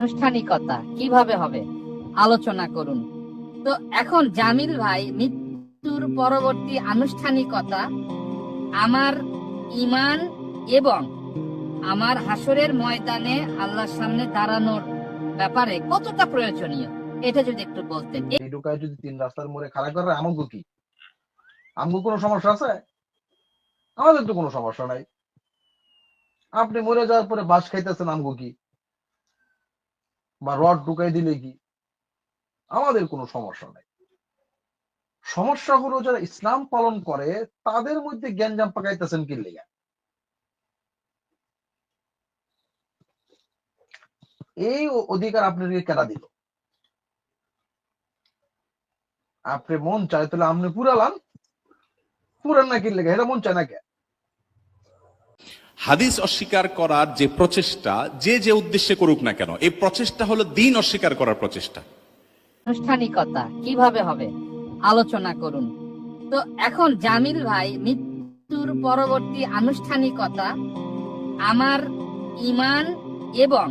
আনুষ্ঠানিকতা, কীভাবে হবে? আলোচনা করুন। তো এখন জামিল ভাই, মৃত্যুর পরবর্তী আনুষ্ঠানিকতা আমার ইমান এবং আমার হাসরের ময়দানে আল্লাহর সামনে দাঁড়ানোর ব্যাপারে কতটা প্রয়োজনীয়, এটা যদি একটু বলতেন। এই যদি তিন রাস্তার মোড়ে খাড়া করে আমগো কি? আমগো কোনো সমস্যা আছে? আমাদের তো কোনো সমস্যা নাই। আপনি মরে যাওয়ার পরে বাস খাইতেছেন, আমগো কি? বা রড ঢুকাই দিলে কি? আমাদের কোনো সমস্যা নাই। সমস্যা হলো যারা ইসলাম পালন করে, তাদের মধ্যে জ্ঞানজাম পাকাইতেছেন কি লেগা? এই অধিকার আপনাকে কেটা দিল? আপনি মন চায় তাহলে আপনি পুরালান। পুরান না কিনলে এটা মন চায় না কে? হাদিস অস্বীকার করার যে প্রচেষ্টা, যে যে উদ্দেশ্যে করুক না কেন, এই প্রচেষ্টা হলো দিন অস্বীকার করার প্রচেষ্টা। আনুষ্ঠানিকতা, কীভাবে হবে? আলোচনা করুন। তো এখন জামিল ভাই, মৃত্যুর পরবর্তী আনুষ্ঠানিকতা আমার ইমান এবং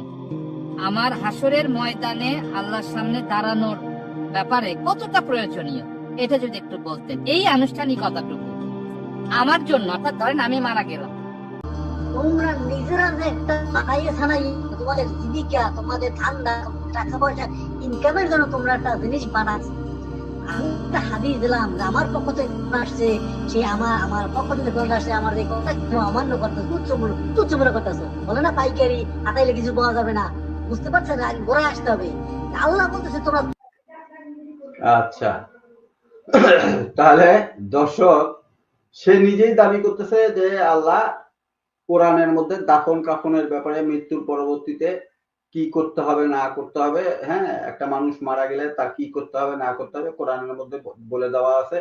আমার হাসরের ময়দানে আল্লাহর সামনে দাঁড়ানোর ব্যাপারে কতটা প্রয়োজনীয়, এটা যদি একটু বলতেন। এই আনুষ্ঠানিকতাটুকু আমার জন্য, অর্থাৎ ধরেন আমি মারা গেলাম। তোমরা নিজেরা যে একটা খাইয়ে ছানাই তোমাদের জীবিকা, তোমাদের ঠান্ডা টাকা পয়সা ইনকামের জন্য তোমরা একটা জিনিস বানাচ্ছ পাইকারি কিছু পাওয়া যাবে না। বুঝতে আসতে হবে। আল্লাহ বলতেছে, তোমরা আচ্ছা। তাহলে দর্শক, সে নিজেই দাবি করতেছে যে আল্লাহ কোরআনের মধ্যে দাফন কাফনের ব্যাপারে মৃত্যুর পরবর্তীতে কি করতে হবে, না করতে হবে হ্যাঁ একটা মানুষ মারা গেলে তার কি করতে হবে, না করতে হবে, কোরআনের মধ্যে বলে দেওয়া আছে।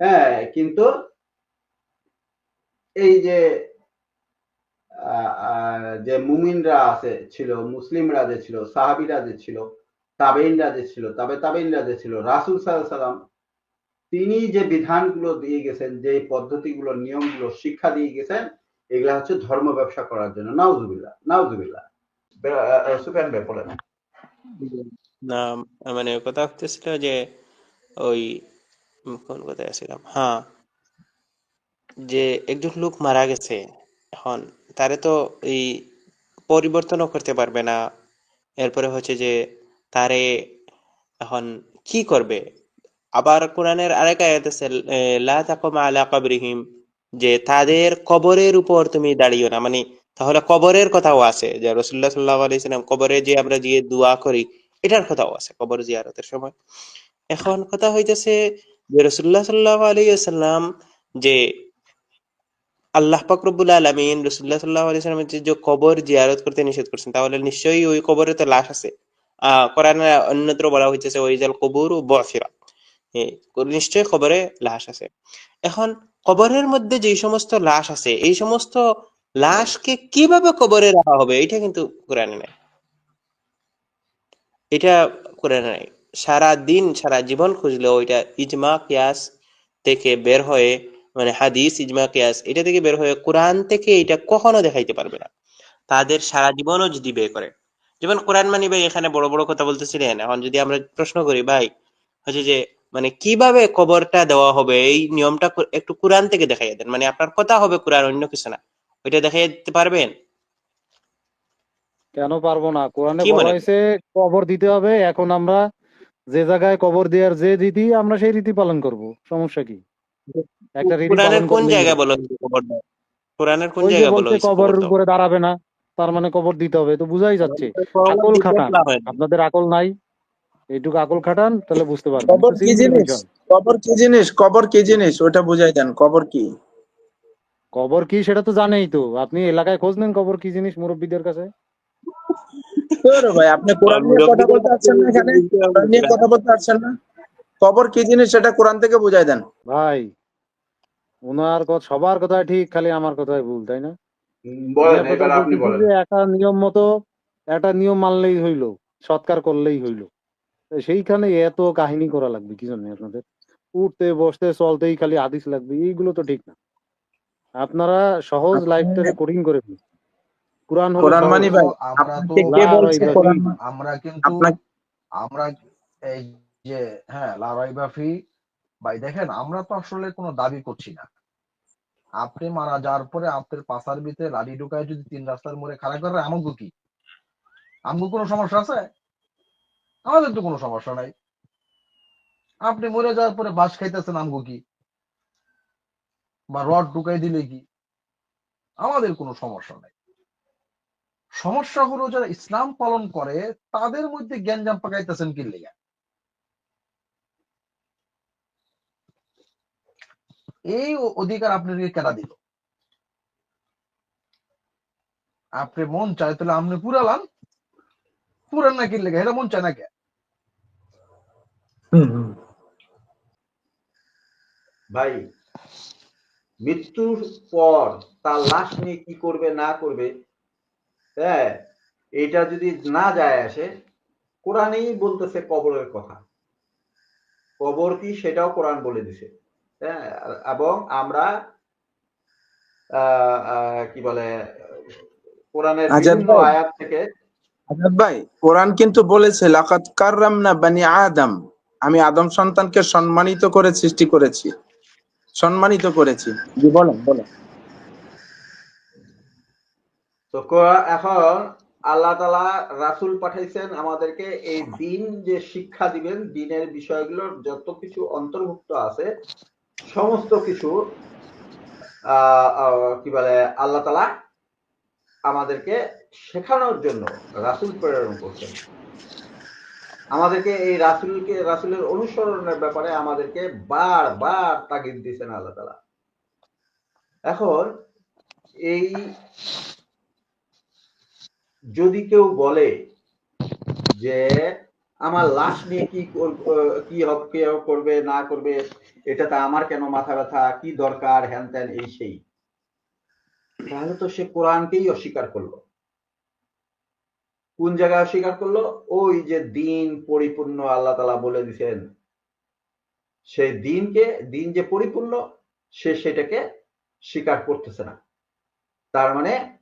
হ্যাঁ কিন্তু এই যে যে মুমিনরা আছে, ছিল, মুসলিমরা যে ছিল, সাহাবিরা যে ছিল, তাবেইনরা যে ছিল, তবে তাবেইনরা যে ছিল, রাসুল সাল্লাম তিনি যে বিধানগুলো দিয়ে গেছেন, যে পদ্ধতিগুলো, নিয়মগুলো, শিক্ষা দিয়ে গেছেন এগুলা হচ্ছে ধর্ম ব্যবসা করার জন্য। নাউজুবিল্লাহ নাউজুবিল্লাহ। সুফিয়ান ভাই বলেন। না মানে কথা হতেছিল যে ওই কোন কথায় আসছিলাম হ্যাঁ যে একজন লোক মারা গেছে এখন, তারে তো এই পরিবর্তনও করতে পারবে না। এরপরে হচ্ছে যে তারে এখন কি করবে? আবার কোরআনের আরেক আয়াত আছে লা তাকুম আলা কবরিহিম। যে তাদের কবরের উপর তুমি দাঁড়িও না। মানে তাহলে কবরের কথাও আছে যে রসুল্লাহ সাল্লাহ আলাইসাল্লাম কবরে যে আমরা গিয়ে দোয়া করি, এটার কথাও আছে কবর জিয়ারতের সময়। এখন কথা হইতেছে যে রসুল্লাহ সাল্লাহ আলাইসাল্লাম যে আল্লাহ পাক রব্বুল আলামিন রসুল্লাহ সাল্লাহ আলাইসাল্লামের যে যে কবর জিয়ারত করতে নিষেধ করছেন, তাহলে নিশ্চয়ই ওই কবরে তো লাশ আছে। আহ কোরআনে অন্যত্র বলা হইতেছে ওইজাল কবুর ও বফিরা নিশ্চয়ই কবরে লাশ আছে। এখন কবরের মধ্যে যে সমস্ত লাশ আছে, এই সমস্ত লাশকে কীভাবে কবরে রাখা হবে এটা কিন্তু কোরআনে নাই। এটা কোরআনে নাই। সারা দিন, সারা জীবন খুঁজলেও এটা ইজমা, কিয়াস থেকে বের হয়ে মানে হাদিস, ইজমা, কিয়াস, এটা থেকে বের হয়ে কোরআন থেকে এটা কখনো দেখাইতে পারবে না। তাদের সারা জীবনও যদি বের করে। যেমন কোরআন মানি ভাই, এখানে বড় বড় কথা বলতেছিলেন। এখন যদি আমরা প্রশ্ন করি, ভাই, হচ্ছে যে মানে কীভাবে কবরটা দেওয়া হবে? এই নিয়মটা একটু কোরআন থেকে দেখাইয়া দেন। মানে আপনার কথা হবে কোরআন অন্য কিছু না। ওইটা দেখাইয়া দিতে পারবেন? কেন পারব না? কোরআনে বলা হয়েছে কবর দিতে হবে। এখন আমরা যে জায়গায় কবর দেওয়ার যে রীতি আমরা সেই রীতি পালন করব। সমস্যা কি? একটা রীতি কোরআনের কোন জায়গায়। বলা হয়েছে কবর কোরআনের কোন জায়গায় বলা হয়েছে কবর উপরে দাঁড়াবে না তার মানে কবর দিতে হবে। তো বুঝাই যাচ্ছে। আকল হয়নি। আপনাদের আকল নাই। এইটুকু আকল খাটান তাহলে বুঝতে পারবেন। কবর কি জিনিস? কবর কি জিনিস? কবর কি জিনিস? ওটা বুঝাই দেন কবর কি? কবর কি সেটা তো জানেই তো। আপনি এলাকায় খোঁজ নেন কবর কি জিনিস মুরব্বীদের কাছে? তোরে ভাই আপনি কোরআন নিয়ে কথা বলতে পারছেন না এখানে? কোরআন নিয়ে কথা বলতে পারছেন না? কবর কি জিনিস সেটা কোরআন থেকে বুঝাই দেন। ভাই ওনার কথা সবার কথা ঠিক খালি আমার কথাই ভুল তাই না? বলেন আমি আপনি বলেন। একটা নিয়ম মতো একটা নিয়ম মানলেই হইল সৎকার করলেই হইল। সেইখানে এত কাহিনী করা লাগবে কি জন্য আপনাদের। উঠতে বসতে চলতেই খালি হাদিস লাগবে এইগুলো তো ঠিক না। আপনারা সহজ লাইফটাকে কঠিন করে ফেলছেন কোরআন হলো কোরআন মানি ভাই আমরা তো আপনাকে কে বলছে কোরআন? আমরা কিন্তু আমরা এই যে হ্যাঁ লারাইবাফি ভাই দেখেন আমরা তো আসলে কোনো দাবি করছি না। আপনি মারা যাওয়ার পরে আপনার পাশার ভিতরে লাড়ি ঢুকায় যদি তিন রাস্তার মোড়ে খাড়া করে আমগো কি? আমগো কোনো সমস্যা আছে? আমাদের তো কোনো সমস্যা নাই। আপনি মরে যাওয়ার পরে বাস খাইতেছেন আমগো কি? বা রড ঢুকাই দিলে কি? আমাদের কোনো সমস্যা নাই। সমস্যা হলো যারা ইসলাম পালন করে, তাদের মধ্যে জ্ঞানজাম পাকাইতেছেন কি লেগা? এই অধিকার আপনাকে কেনা দিল? আপনি মন চায় তাহলে আপনি পুরালান পুরান না কি লেগে এটা মন চায় না কে ভাই মৃত্যুর পর তার লাশ নিয়ে কি করবে না করবে? হ্যাঁ এটা যদি না যায় আসে কোরআনেই বলতেছে কবরের কথা। কবর কি সেটাও কোরআন বলে দিছে। হ্যাঁ এবং আমরা আহ, আহ, কি বলে কোরআনের বিভিন্ন আয়াত থেকে আজাদ ভাই, কোরআন কিন্তু বলেছে লাকাত বানি আদম। আমি আদম সন্তানকে সম্মানিত করে সৃষ্টি করেছি। সম্মানিত করেছি। জি, বলেন বলেন। তো এখন আল্লাহ তালা রাসূল পাঠাইছেন আমাদেরকে এই দিন যে শিক্ষা দিবেন, দিনের বিষয়গুলোর যত কিছু অন্তর্ভুক্ত আছে, সমস্ত কিছু কি বলে, আল্লাহ তালা আমাদেরকে শেখানোর জন্য রাসূল প্রেরণ করছেন। আমাদেরকে এই রাসূলকে, রাসূলের অনুসরণের ব্যাপারে আমাদেরকে বারবার তাগিদ দিয়েছেন আল্লাহ তালা এখন এই যদি কেউ বলে যে আমার লাশ নিয়ে কি কি হবে করবে, না করবে এটাতে আমার কেন মাথা ব্যথা, কি দরকার হ্যান ত্যান এই সেই। তাহলে তো সে কোরআনকেই অস্বীকার করল। কোন জায়গায় অস্বীকার করল? ওই যে দিন পরিপূর্ণ আল্লাহ তালা বলে দিছেন সেই দিনকে, দিন যে পরিপূর্ণ, সে সেটাকে স্বীকার করতেছে না। তার মানে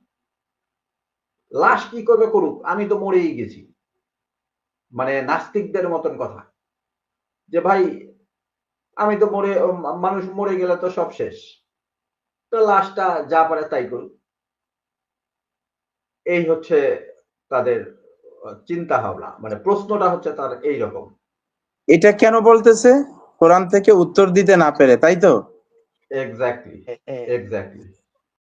লাশ কি করবে করুক, আমি তো মরেই গেছি। মানে নাস্তিকদের মতন কথা। যে ভাই, আমি তো মরে, মানুষ মরে গেলে তো সব শেষ। তো লাশটা যা পারে তাই করুক। এই হচ্ছে তাদের চিন্তা ভাবনা মানে প্রশ্নটা হচ্ছে তার এই রকম। এটা কেন বলতেছে? কোরআন থেকে উত্তর দিতে না পেরে তাই তো? Exactly exactly